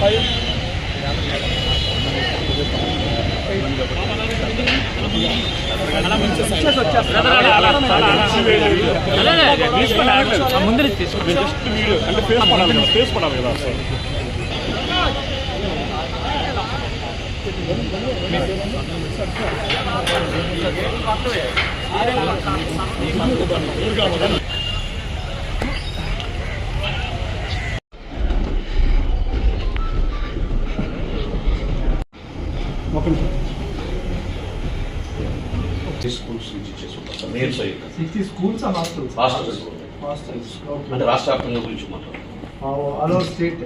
Five ముందు అంటే face పడాలి కదా ఫేస్ పడాలి కదా సార్ ఊరుగా స్కూల్స్ నుంచి చేసుకుంటాం సార్ నేను side sixty schools and hostels hostels hostels అంటే రాష్ట్ర వ్యాప్తంగా గురించి మాట్లాడుతున్నాం స్టేట్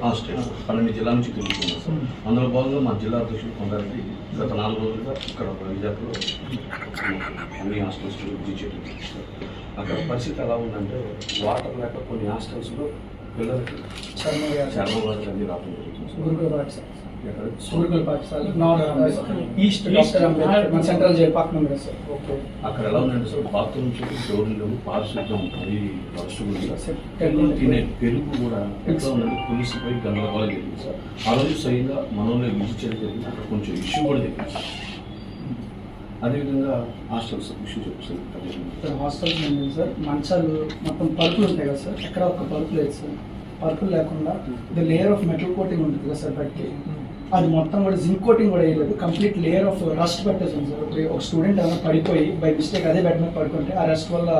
పన్నెండు జిల్లాల నుంచి తిరుగుతున్నాం సార్ అందులో భాగంగా మా జిల్లా అధ్యక్షుడు కొందరికి గత నాలుగు రోజులుగా ఇక్కడ వైజాగ్లో అన్ని హాస్టల్స్ అక్కడ పరిస్థితి ఎలా ఉందంటే వాటర్ లేక కొన్ని హాస్టల్స్లో పిల్లలకి చర్మ వ్యాధులు అన్ని రావడం జరుగుతుంది సార్. గురుకుల పాఠశాల ఎక్కడ? గురుకుల పాఠశాల నార్త్ ఈస్ట్ డాక్టర్ అంబేద్కర్ మన సెంట్రల్ జైల్ పక్కన ఉంది సార్ ఓకే అక్కడ ఎలా ఉందంటే సార్ డోర్లు అది పెరుగు కూడా ఎట్లా ఉన్నది పులిసిపోయి గందరగోళం జరిగింది సార్. ఆ రోజు స్వయంగా మనలో విజిట్ చేయడం జరిగింది. అక్కడ కొంచెం ఇష్యూ కూడా జరిగింది సార్. అదేవిధంగా హాస్టల్స్ సార్ హాస్టల్స్ ఉంది సార్. మంచాలు మొత్తం పరుపులు ఉంటాయి కదా సార్. ఎక్కడ ఒక్క పరుపు లేదు సార్. పరుపులు లేకుండా ఇది లేయర్ ఆఫ్ మెటల్ కోటింగ్ ఉంటుంది కదా సార్ బట్టి అది మొత్తం కూడా జింక్ కోటింగ్ కూడా వేయలేదు కంప్లీట్ లేయర్ ఆఫ్ రస్ట్ పట్టేసి సార్. ఒక స్టూడెంట్ ఏమైనా పడిపోయి బై మిస్టేక్ అదే బెడ్ మీద పడుకుంటే ఆ రెస్ట్ వల్ల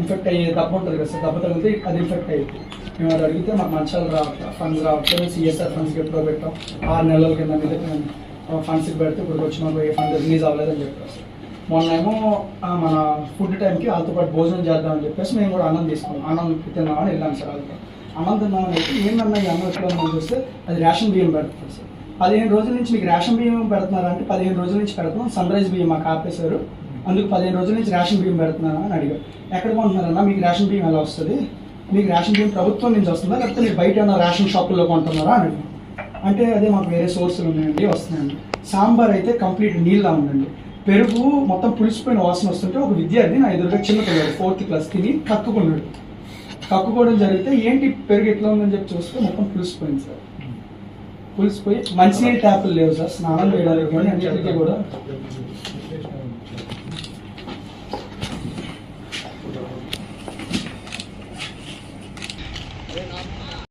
ఇన్ఫెక్ట్ అయ్యే దెబ్బ ఉంటుంది కదా సార్. దెబ్బ తగిలితే అది ఇన్ఫెక్ట్ అయ్యింది. మేము అది అడిగితే మాకు మంచాలు రావట్లేదు ఫండ్స్ రావట్లేదు సిఎస్ఆర్ ఫండ్స్కి ఎప్పుడో పెట్టాం. ఆరు నెలల కింద మీద ఫండ్స్కి పెడితే ఇప్పుడు వచ్చి మాకు ఏ ఫండ్ రిలీజ్ అవ్వలేదని చెప్పేసి మొన్న మొన్నేమో మన ఫుడ్ టైంకి వాళ్ళతో పాటు భోజనం చేద్దామని చెప్పేసి మేము కూడా అన్నం తీసుకున్నాం. అన్నం తిన్నామని వెళ్ళాం సార్ వాళ్ళతో. అన్నం తిన్నామని చెప్పి ఏమన్నా ఈ అన్నం ఎట్లా చూస్తే అది రేషన్ బియ్యం పెడుతుంది సార్. పదిహేను రోజుల నుంచి మీకు రేషన్ బియ్యం పెడుతున్నారంటే పదిహేను రోజుల నుంచి పెడుతున్నాం. సన్ రైజ్ బియ్యం మాకు ఆపేశారు. అందుకు పదిహేను రోజుల నుంచి రేషన్ బియ్యం పెడుతున్నారా అని అడిగారు. ఎక్కడ కొంటున్నారన్నా మీకు రేషన్ బియ్యం ఎలా వస్తుంది? మీకు రేషన్ బియ్యం ప్రభుత్వం నుంచి వస్తుందా? లేకపోతే మీరు బయట ఉన్న రేషన్ షాపుల్లో కొంటున్నారా అని అడిగారు. అంటే అదే మాకు వేరే సోర్సులు ఉన్నాయండి వస్తున్నాయండి. సాంబార్ అయితే కంప్లీట్ నీళ్ళ ఉందండి. పెరుగు మొత్తం పులిసిపోయిన వాసన వస్తుంటే ఒక విద్యార్థి నా ఎదురుగా చిన్న పిల్లడు ఫోర్త్ క్లాస్ తిని కక్కుకున్నాడు. కక్కుకోవడం జరిగితే ఏంటి పెరుగు ఎట్లా ఉందని చెప్పి చూస్తే మొత్తం పులిసిపోయింది సార్. పులిసిపోయి మంచినీళ్ళు ట్యాపులు లేవు సార్ స్నానం చేయడానికి కానీ అన్నిటికీ కూడా.